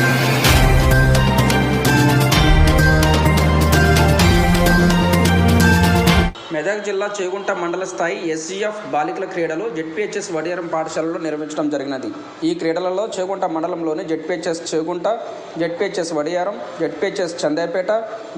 మెదక్ జిల్లా చేగుంట మండల స్థాయి ఎస్సీఎఫ్ బాలికల క్రీడలు జెడ్పీహెచ్ఎస్ వడియారం పాఠశాలలో నిర్వహించడం జరిగినది. ఈ క్రీడలలో చేగుంట మండలంలోని ZPHS Chegunta ZPHS Vadiyaram ZPHS Chandayapet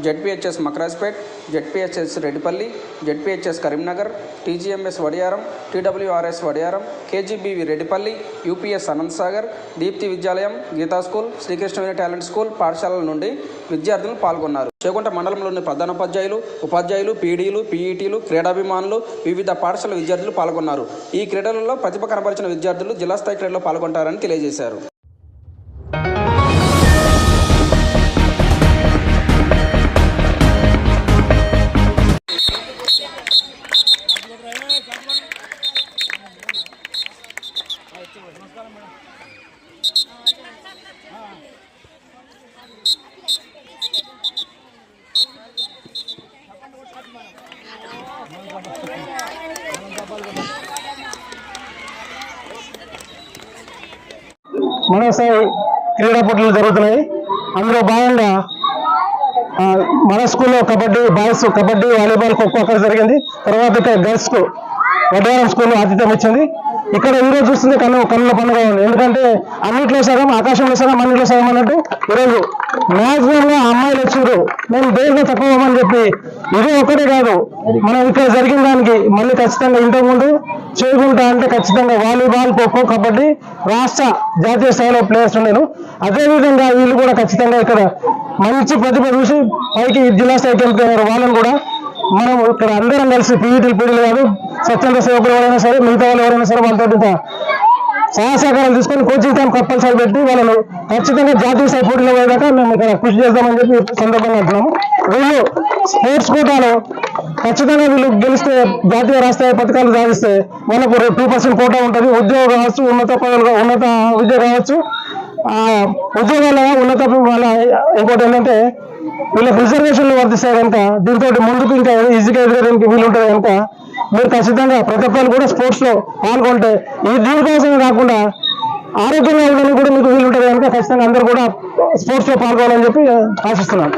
ZPHS Makarajpet ZPHS Reddipalli ZPHS Karimnagar TGMS Vadiyaram TWRS Vadiyaram KGBV Reddipalli UPS Anant Sagar Deepti Vidyalayam Geeta school Sri Krishnaveni talent school పాఠశాలల నుండి విద్యార్థులు పాల్గొన్నారు. చేగుంట మండలంలోని ప్రధానోపాధ్యాయులు ఉపాధ్యాయులు పీడీలు పీఈటీలు క్రీడాభిమానులు వివిధ పాఠశాల విద్యార్థులు పాల్గొన్నారు. ఈ క్రీడలలో ప్రతిభ కనబరిచిన విద్యార్థులు జిల్లా స్థాయి క్రీడలో పాల్గొంటారని తెలియజేశారు. మన స్థాయి క్రీడా పోటీలు జరుగుతున్నాయి. అందులో భాగంగా మన స్కూల్లో కబడ్డీ బాయ్స్ కబడ్డీ వాలీబాల్ ఖోఖో అక్కడ జరిగింది. తర్వాత ఇక్కడ గర్ల్స్ వడ్డారం స్కూల్లో ఆతిథ్యం ఇచ్చింది. ఇక్కడ ఈరోజు చూస్తుంది కన్ను కన్నుల పండుగ ఉంది. ఎందుకంటే అన్నింటిలో సగం ఆకాశంలో సగం అన్నింటిలో సగం అన్నట్టు ఈరోజు మ్యాక్సిమం అమ్మాయిలు వచ్చారు మేము దేంట్లో తక్కువ అని చెప్పి ఇది ఒకటే కాదు. మనం ఇక్కడ జరిగిన దానికి మళ్ళీ ఖచ్చితంగా ఇంతకు ముందు చేయకుంటా అంటే ఖచ్చితంగా వాలీబాల్ ఖోఖో కబడ్డీ రాష్ట్ర జాతీయ స్థాయిలో ప్లేయర్స్ ఉండేను అదేవిధంగా వీళ్ళు కూడా ఖచ్చితంగా ఇక్కడ మంచి ప్రతిభ చూసి పైకి జిల్లా స్థాయికి వెళ్తున్నారు వాళ్ళని కూడా మనం ఇక్కడ అందరం కలిసి పీఈటీలు పీడీలు కాదు స్వచ్ఛంద సేవకులు ఎవరైనా సరే మిగతా వాళ్ళు ఎవరైనా సరే వాళ్ళతో ఇంత సహకారాలు తీసుకొని కోచింగ్ క్యాంప్ కంపల్సరీ పెట్టి వాళ్ళను ఖచ్చితంగా జాతీయ స్థాయి పోటీలో పోయేదాకా మేము ఇక్కడ కృషి చేద్దామని చెప్పి సందర్భంగా అంటున్నాము. వీళ్ళు స్పోర్ట్స్ కోటాలో ఖచ్చితంగా వీళ్ళు గెలిస్తే జాతీయ రాష్ట్రీయ పథకాలు సాధిస్తే మనకు టూ పర్సెంట్ కోటా ఉంటుంది. ఉద్యోగం కావచ్చు ఉన్నత పదవులు ఉన్నత విద్య కావచ్చు. ఉద్యోగాల ఉన్నత వాళ్ళ ఇంకోటి ఏంటంటే వీళ్ళకి రిజర్వేషన్లు వర్తిస్తాయి కనుక దీంతో ముందుకు ఇంకా ఈజీగా ఎదగడానికి వీలు ఉంటుంది కనుక మీరు ఖచ్చితంగా ప్రతి ఒక్కరు కూడా స్పోర్ట్స్లో పాల్గొంటే ఈ దీనికోసమే కాకుండా ఆరోగ్యంగా ఉండడానికి కూడా మీకు వీలు ఉంటుంది కనుక ఖచ్చితంగా అందరూ కూడా స్పోర్ట్స్లో పాల్గొనాలని చెప్పి ఆశిస్తున్నాను.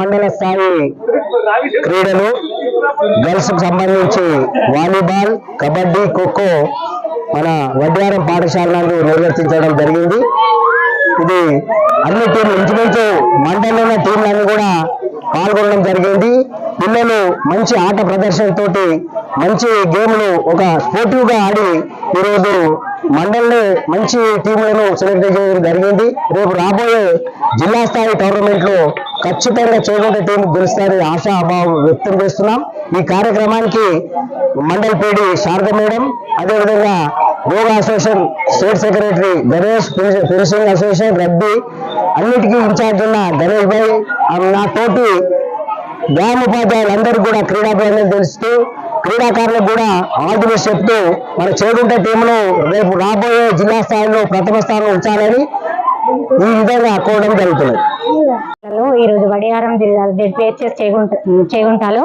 మండల స్థాయి క్రీడలు గర్ల్స్కు సంబంధించి వాలీబాల్ కబడ్డీ ఖోఖో మన వడ్డారం పాఠశాల నందు నిర్వర్తించడం జరిగింది. ఇది అన్ని టీంలు ఇంచుమించు మండలంలో టీంలన్నీ కూడా పాల్గొనడం జరిగింది. పిల్లలు మంచి ఆట ప్రదర్శనతో మంచి గేమ్లు ఒక స్పోర్టివ్గా ఆడి ఈరోజు మండలంలో మంచి టీంలను సెలెక్ట్ చేయడం జరిగింది. రేపు రాబోయే జిల్లా స్థాయి టోర్నమెంట్లో ఖచ్చితంగా చేకుంట టీం గెలుస్తారని ఆశాభావం వ్యక్తం చేస్తున్నాం. ఈ కార్యక్రమానికి మండల్ పీడి శారద మేడం అదేవిధంగా yoga association state secretary Ganesh finishing association రబ్బీ అన్నిటికీ ఇన్ఛార్జ్ ఉన్న గణేష్ భాయ్ నా తోటి గ్రామ ఉపాధ్యాయులందరూ కూడా క్రీడాభివృద్ధి తెలుస్తూ క్రీడాకారులకు కూడా ఆల్ ది బెస్ట్ చెప్తూ మన చేకుంట టీంను రేపు రాబోయే జిల్లా స్థాయిలో ప్రథమ స్థానం ఉంచాలని ఈ విధంగా కోరడం జరుగుతున్నది. ఈ రోజు వడియారం జిల్లా ZPHS Chegunta చేగుంటలో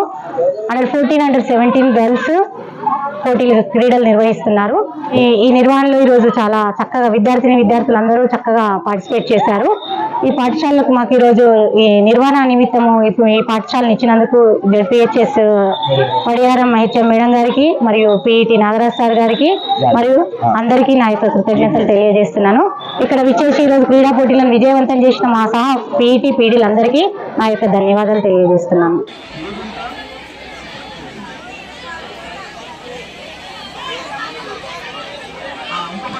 under fourteen under seventeen girls పోటీలు క్రీడలు నిర్వహిస్తున్నారు. ఈ ఈ నిర్వహణలో ఈ రోజు చాలా చక్కగా విద్యార్థిని విద్యార్థులు అందరూ చక్కగా పార్టిసిపేట్ చేశారు. ఈ పాఠశాలకు మాకు ఈ రోజు ఈ నిర్వహణ నిమిత్తము ఇప్పుడు ఈ పాఠశాలను ఇచ్చినందుకు జెడ్పిహెచ్ఎస్ వడియారం హెచ్ఎం మేడం గారికి మరియు పిఈటి నాగరాజ్ సార్ గారికి మరియు అందరికీ నా యొక్క కృతజ్ఞతలు తెలియజేస్తున్నాను. ఇక్కడ విచ్చేసి ఈరోజు క్రీడా పోటీలను విజయవంతం చేసిన మా సహా పీఈటీ పీడీలందరికీ నా యొక్క ధన్యవాదాలు తెలియజేస్తున్నాను. ఆ ఇంకొక